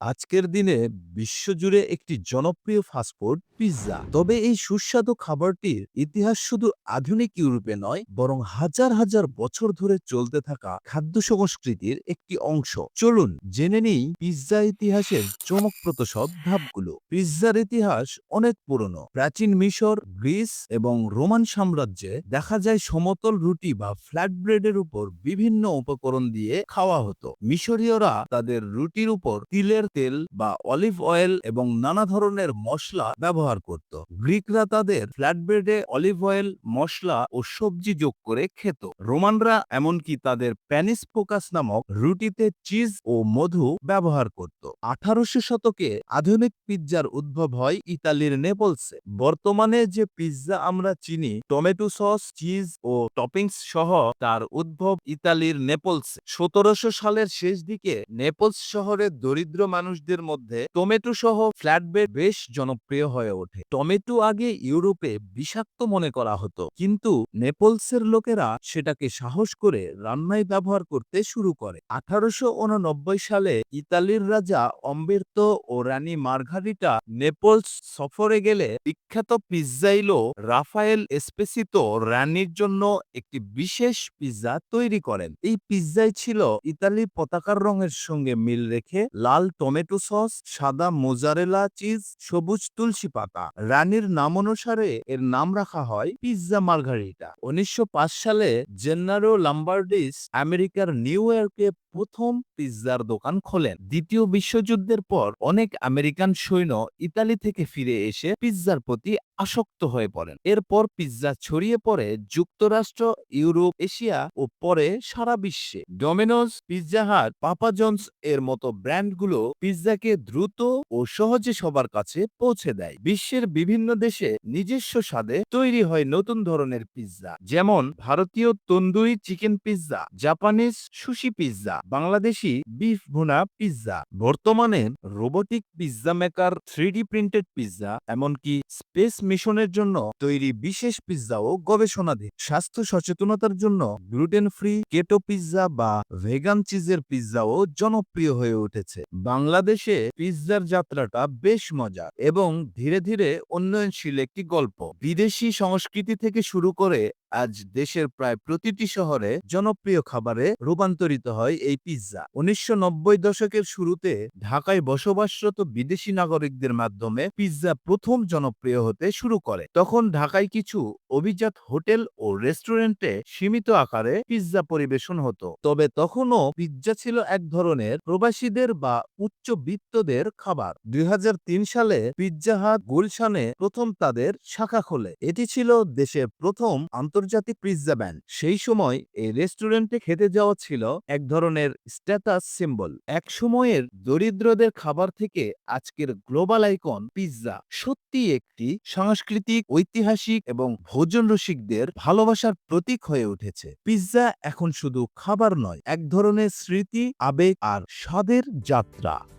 আজকের দিনে বিশ্বজুড়ে একটি জনপ্রিয় ফাস্টফুড পিৎজা তবে এই সুস্বাদু খাবারটির ইতিহাস শুধু আধুনিক ইউরোপে নয়, বরং হাজার হাজার বছর ধরে চলতে থাকা খাদ্য সংস্কৃতির একটি অংশ। চলুন জেনে নিই পিৎজা ইতিহাসের চমকপ্রদ সব ধাপগুলো। পিৎজার ইতিহাস অনেক পুরনো। প্রাচীন মিশর, গ্রিস এবং রোমান সাম্রাজ্যে দেখা যায় সমতল রুটি বা ফ্ল্যাট ব্রেডের উপর বিভিন্ন উপকরণ দিয়ে খাওয়া হতো। মিশরীয়রা তাদের রুটির উপর তিলের তেল বা অলিভ অয়েল এবং নানা ধরনের মশলা ব্যবহার করত। গ্রিকরা তাদের ফ্ল্যাট ব্রেডে অলিভ অয়েল, মশলা ও সবজি যোগ করে খেত। রোমানরা এমনকি তাদের প্যানিস ফোকাস নামক রুটিতে চিজ ও মধু ব্যবহার করত। আঠারোশো শতকে আধুনিক পিৎজার উদ্ভব হয় ইতালির নেপলসে। বর্তমানে যে পিৎজা আমরা চিনি, টমেটো সস, চিজ ও টপিংস সহ তার উদ্ভব ইতালির নেপলসে। সতেরোশো সালের শেষ দিকে নেপলস শহরের দরিদ্র মানুষদের মধ্যে টমেটো সহ ফ্ল্যাটব্রেড বেশ জনপ্রিয় হয়ে ওঠে। টমেটো আগে ইউরোপে বিষাক্ত মনে করা হতো, কিন্তু নেপলসের লোকেরা সেটাকে সাহস করে রান্নায় ব্যবহার করতে শুরু করে। আঠারোশো সালে ইতালির রাজা অম্বের্ত ও রানী মার্ঘারিটা নেপলস সফরে গেলে বিখ্যাত পিৎজাইলো রাফায়েল এসপেসিতো রানীর জন্য একটি বিশেষ পিৎজা তৈরি করেন। এই পিৎজায় ছিল ইতালির পতাকার রঙের সঙ্গে মিল রেখে লাল টমেটো সস, সাদা মোজারেলা চিজ, সবুজ তুলসী পাতা। রানীর নাম অনুসারে এর নাম রাখা হয় পিৎজা মার্ঘারিটা উনিশশো পাঁচ সালে জেন্নারো লাম্বার্ডিস আমেরিকার নিউ ইয়র্কে প্রথম পিৎজার দোকান খোলেন। দ্বিতীয় বিশ্বযুদ্ধের পর অনেক আমেরিকান সৈন্য ইতালি থেকে ফিরে এসে পিৎজার প্রতি আসক্ত হয়ে পড়েন। এরপর পিৎজা ছড়িয়ে পড়ে যুক্তরাষ্ট্র, ইউরোপ, এশিয়া ও পরে সারা বিশ্বে। ডোমিনোজ পিৎজা হাট, পাপা জনস এর মতো ব্র্যান্ডগুলো পিৎজাকে দ্রুত ও সহজে সবার কাছে পৌঁছে দেয়। বিশ্বের বিভিন্ন দেশে নিজস্ব স্বাদে তৈরি হয় নতুন ধরনের পিৎজা। যেমন ভারতীয় tandoori chicken pizza, Japanese sushi pizza, Bangladeshi beef bhuna pizza. বর্তমানে robotic pizza maker three printed pizza, এমনকি স্পেস মিশনের জন্য তৈরি বিশেষ পিৎজাও গবেষণাধীন স্বাস্থ্য সচেতনতার জন্য গ্লুটেন ফ্রি কেটো পিৎজা বা ভেগান চিজের পিৎজাও জনপ্রিয় হয়ে উঠেছে। বাংলাদেশে পিৎজার যাত্রাটা বেশ মজা এবং ধীরে ধীরে উন্নয়নশীল একটি গল্প। বিদেশি সংস্কৃতি থেকে শুরু করে আজ দেশের প্রায় প্রতিটি শহরে জনপ্রিয় খাবারে রূপান্তরিত হয় এই পিৎজা। উনিশশো নব্বই দশকের শুরুতে ঢাকায় বসবাসরত বিদেশি নাগরিকদের মাধ্যমে পিৎজা প্রথম জনপ্রিয় হতে শুরু করে। তখন ঢাকায় কিছু অভিজাত হোটেল ও রেস্টুরেন্টে সীমিত আকারে পিৎজা পরিবেশন হতো। তবে তখনও পিৎজা ছিল এক ধরনের প্রবাসীদের বা উচ্চবিত্তদের খাবার। দুই সালে পিৎজা হাট গুলশানে প্রথম তাদের শাখা খোলে। এটি ছিল দেশের প্রথম আন্তর্জাতিক পিৎজা ব্যান্ড সেই সময় এই রেস্টুরেন্টে খেতে যাওয়া ছিল এক ধরনের স্ট্যাটাস সিম্বল। এক সময়ের দরিদ্রদের খাবার থেকে আজকের গ্লোবাল আইকন পিৎজা। সত্যি একটি সাংস্কৃতিক, ঐতিহাসিক এবং ভোজন রসিকদের ভালোবাসার প্রতীক হয়ে উঠেছে। পিৎজা এখন শুধু খাবার নয়, এক ধরনের স্মৃতি, আবেগ আর স্বাদের যাত্রা।